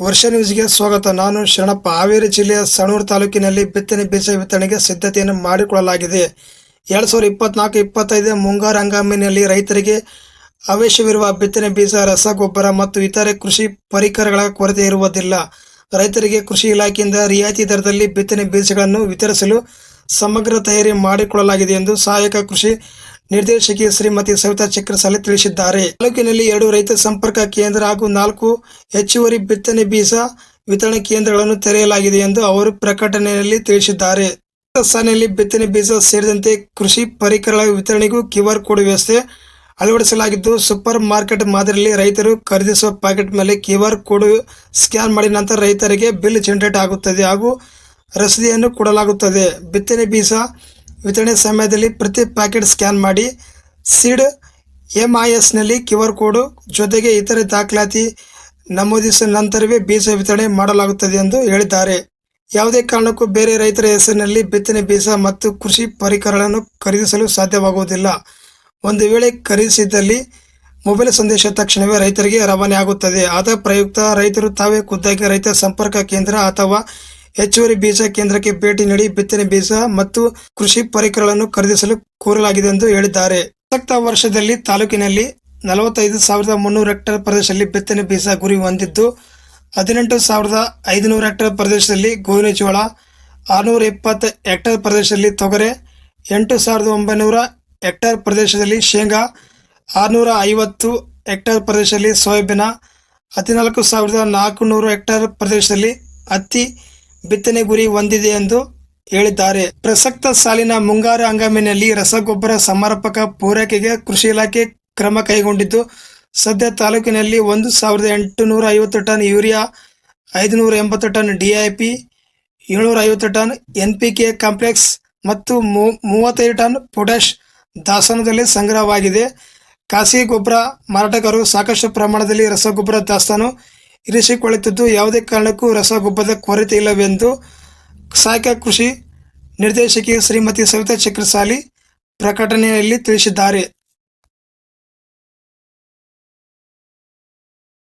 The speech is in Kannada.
ವರ್ಷ ನ್ಯೂಸ್ಗೆ ಸ್ವಾಗತ. ನಾನು ಶರಣಪ್ಪ. ಹಾವೇರಿ ಜಿಲ್ಲೆಯ ಸಣೂರು ತಾಲೂಕಿನಲ್ಲಿ ಬಿತ್ತನೆ, ಬೀಜ ವಿತರಣೆಗೆ ಸಿದ್ಧತೆಯನ್ನು ಮಾಡಿಕೊಳ್ಳಲಾಗಿದೆ. ಎರಡು ಸಾವಿರದ ಇಪ್ಪತ್ನಾಲ್ಕು, ಇಪ್ಪತ್ತೈದು ಮುಂಗಾರು ಹಂಗಾಮಿನಲ್ಲಿ ರೈತರಿಗೆ ಅವಶ್ಯವಿರುವ ಬಿತ್ತನೆ, ಬೀಜ, ರಸಗೊಬ್ಬರ ಮತ್ತು ಇತರೆ ಕೃಷಿ ಪರಿಕರಗಳ ಕೊರತೆ ಇರುವುದಿಲ್ಲ. ರೈತರಿಗೆ ಕೃಷಿ ಇಲಾಖೆಯಿಂದ ರಿಯಾಯಿತಿ ದರದಲ್ಲಿ ಬಿತ್ತನೆ, ಬೀಜಗಳನ್ನು ವಿತರಿಸಲು ಸಮಗ್ರ ತಯಾರಿ ಮಾಡಿಕೊಳ್ಳಲಾಗಿದೆ ಎಂದು ಸಹಾಯಕ ಕೃಷಿ ನಿರ್ದೇಶಕಿ ಶ್ರೀಮತಿ ಸವಿತಾ ಚಕ್ರಸಾಲಿ ತಿಳಿಸಿದ್ದಾರೆ. ತಾಲೂಕಿನಲ್ಲಿ ಎರಡು ರೈತ ಸಂಪರ್ಕ ಕೇಂದ್ರ ಹಾಗೂ ನಾಲ್ಕು ಹೆಚ್ಚುವರಿ ಬಿತ್ತನೆ ಬೀಜ ವಿತರಣೆ ಕೇಂದ್ರಗಳನ್ನು ತೆರೆಯಲಾಗಿದೆ ಎಂದು ಅವರು ಪ್ರಕಟಣೆಯಲ್ಲಿ ತಿಳಿಸಿದ್ದಾರೆ. ಸಾಲಿನಲ್ಲಿ ಬಿತ್ತನೆ ಬೀಜ ಸೇರಿದಂತೆ ಕೃಷಿ ಪರಿಕರಗಳ ವಿತರಣೆಗೂ ಕ್ಯೂಆರ್ ಕೋಡ್ ವ್ಯವಸ್ಥೆ ಅಳವಡಿಸಲಾಗಿದ್ದು, ಸೂಪರ್ ಮಾರ್ಕೆಟ್ ಮಾದರಿಯಲ್ಲಿ ರೈತರು ಖರೀದಿಸುವ ಪ್ಯಾಕೆಟ್ ಮೇಲೆ ಕ್ಯೂಆರ್ ಕೋಡ್ ಸ್ಕ್ಯಾನ್ ಮಾಡಿದ ನಂತರ ರೈತರಿಗೆ ಬಿಲ್ ಜನರೇಟ್ ಆಗುತ್ತದೆ ಹಾಗೂ ರಸೀದಿಯನ್ನು ಕೊಡಲಾಗುತ್ತದೆ. ಬಿತ್ತನೆ ಬೀಜ ವಿತರಣೆ ಸಮಯದಲ್ಲಿ ಪ್ರತಿ ಪ್ಯಾಕೆಟ್ ಸ್ಕ್ಯಾನ್ ಮಾಡಿ ಸೀಡ್ ಎಂ ಐ ಎಸ್ನಲ್ಲಿ ಕ್ಯೂ ಆರ್ ಕೋಡು ಜೊತೆಗೆ ಇತರೆ ದಾಖಲಾತಿ ನಮೂದಿಸಿದ ನಂತರವೇ ಬೀಜ ವಿತರಣೆ ಮಾಡಲಾಗುತ್ತದೆ ಎಂದು ಹೇಳಿದ್ದಾರೆ. ಯಾವುದೇ ಕಾರಣಕ್ಕೂ ಬೇರೆ ರೈತರ ಹೆಸರಿನಲ್ಲಿ ಬಿತ್ತನೆ ಬೀಜ ಮತ್ತು ಕೃಷಿ ಪರಿಕರಗಳನ್ನು ಖರೀದಿಸಲು ಸಾಧ್ಯವಾಗುವುದಿಲ್ಲ. ಒಂದು ವೇಳೆ ಖರೀದಿಸಿದ್ದಲ್ಲಿ ಮೊಬೈಲ್ ಸಂದೇಶ ತಕ್ಷಣವೇ ರೈತರಿಗೆ ರವಾನೆ ಆಗುತ್ತದೆ ಆದ ಪ್ರಯುಕ್ತ ರೈತರು ತಾವೇ ಖುದ್ದಾಗಿ ರೈತ ಸಂಪರ್ಕ ಕೇಂದ್ರ ಅಥವಾ ಹೆಚ್ಚುವರಿ ಬೀಜ ಕೇಂದ್ರಕ್ಕೆ ಭೇಟಿ ನೀಡಿ ಬಿತ್ತನೆ ಬೀಜ ಮತ್ತು ಕೃಷಿ ಪರಿಕರಗಳನ್ನು ಖರೀದಿಸಲು ಕೋರಲಾಗಿದೆ ಎಂದು ಹೇಳಿದ್ದಾರೆ. ಪ್ರಸಕ್ತ ವರ್ಷದಲ್ಲಿ ತಾಲೂಕಿನಲ್ಲಿ ನಲವತ್ತೈದು ಸಾವಿರದ ಮುನ್ನೂರು ಹೆಕ್ಟೇರ್ ಪ್ರದೇಶದಲ್ಲಿ ಬಿತ್ತನೆ ಬೀಜ ಗುರಿ ಹೊಂದಿದ್ದು, ಹದಿನೆಂಟು ಸಾವಿರದ ಐದುನೂರು ಹೆಕ್ಟೇರ್ ಪ್ರದೇಶದಲ್ಲಿ ಗೋವಿನ ಜೋಳ ಆರುನೂರ ಇಪ್ಪತ್ತು ಹೆಕ್ಟೇರ್ ಪ್ರದೇಶದಲ್ಲಿ ತೊಗರೆ, ಎಂಟು ಸಾವಿರದ ಒಂಬೈನೂರ ಹೆಕ್ಟೇರ್ ಪ್ರದೇಶದಲ್ಲಿ ಶೇಂಗಾ, ಆರುನೂರ ಐವತ್ತು ಹೆಕ್ಟೇರ್ ಪ್ರದೇಶದಲ್ಲಿ ಸೋಯಾಬೀನ, ಹದಿನಾಲ್ಕು ಸಾವಿರದ ನಾಲ್ಕುನೂರು ಹೆಕ್ಟೇರ್ ಪ್ರದೇಶದಲ್ಲಿ ಹತ್ತಿ ಬಿತ್ತನೆ ಗುರಿ ಹೊಂದಿದೆ ಎಂದು ಹೇಳಿದ್ದಾರೆ. ಪ್ರಸಕ್ತ ಸಾಲಿನ ಮುಂಗಾರು ಹಂಗಾಮಿನಲ್ಲಿ ರಸಗೊಬ್ಬರ ಸಮರ್ಪಕ ಪೂರೈಕೆಗೆ ಕೃಷಿ ಇಲಾಖೆ ಕ್ರಮ ಕೈಗೊಂಡಿದ್ದು, ಸದ್ಯ ತಾಲೂಕಿನಲ್ಲಿ ಒಂದು ಸಾವಿರದ ಎಂಟುನೂರ ಐವತ್ತು ಟನ್ ಯೂರಿಯಾ, ಐದುನೂರ ಎಂಬತ್ತು ಟನ್ ಡಿಐಪಿ ಏಳ್ನೂರ ಐವತ್ತು ton N P K complex ಮತ್ತು ಮೂವತ್ತೈದು ಟನ್ ಪೊಟ್ಯಾಶ್ ದಾಸ್ತಾನದಲ್ಲಿ ಸಂಗ್ರಹವಾಗಿದೆ. ಖಾಸಗಿ ಗೊಬ್ಬರ ಮಾರಾಟಗಾರರು ಸಾಕಷ್ಟು ಪ್ರಮಾಣದಲ್ಲಿ ರಸಗೊಬ್ಬರ ದಾಸ್ತಾನು ಇರಿಸಿಕೊಳ್ಳುತ್ತಿದ್ದು ಯಾವುದೇ ಕಾರಣಕ್ಕೂ ರಸಗೊಬ್ಬರದ ಕೊರತೆ ಇಲ್ಲವೆಂದು ಸಹಾಯಕ ಕೃಷಿ ನಿರ್ದೇಶಕಿ ಶ್ರೀಮತಿ ಸವಿತಾ ಚಕ್ರಸಾಲಿ ಪ್ರಕಟಣೆಯಲ್ಲಿ ತಿಳಿಸಿದ್ದಾರೆ.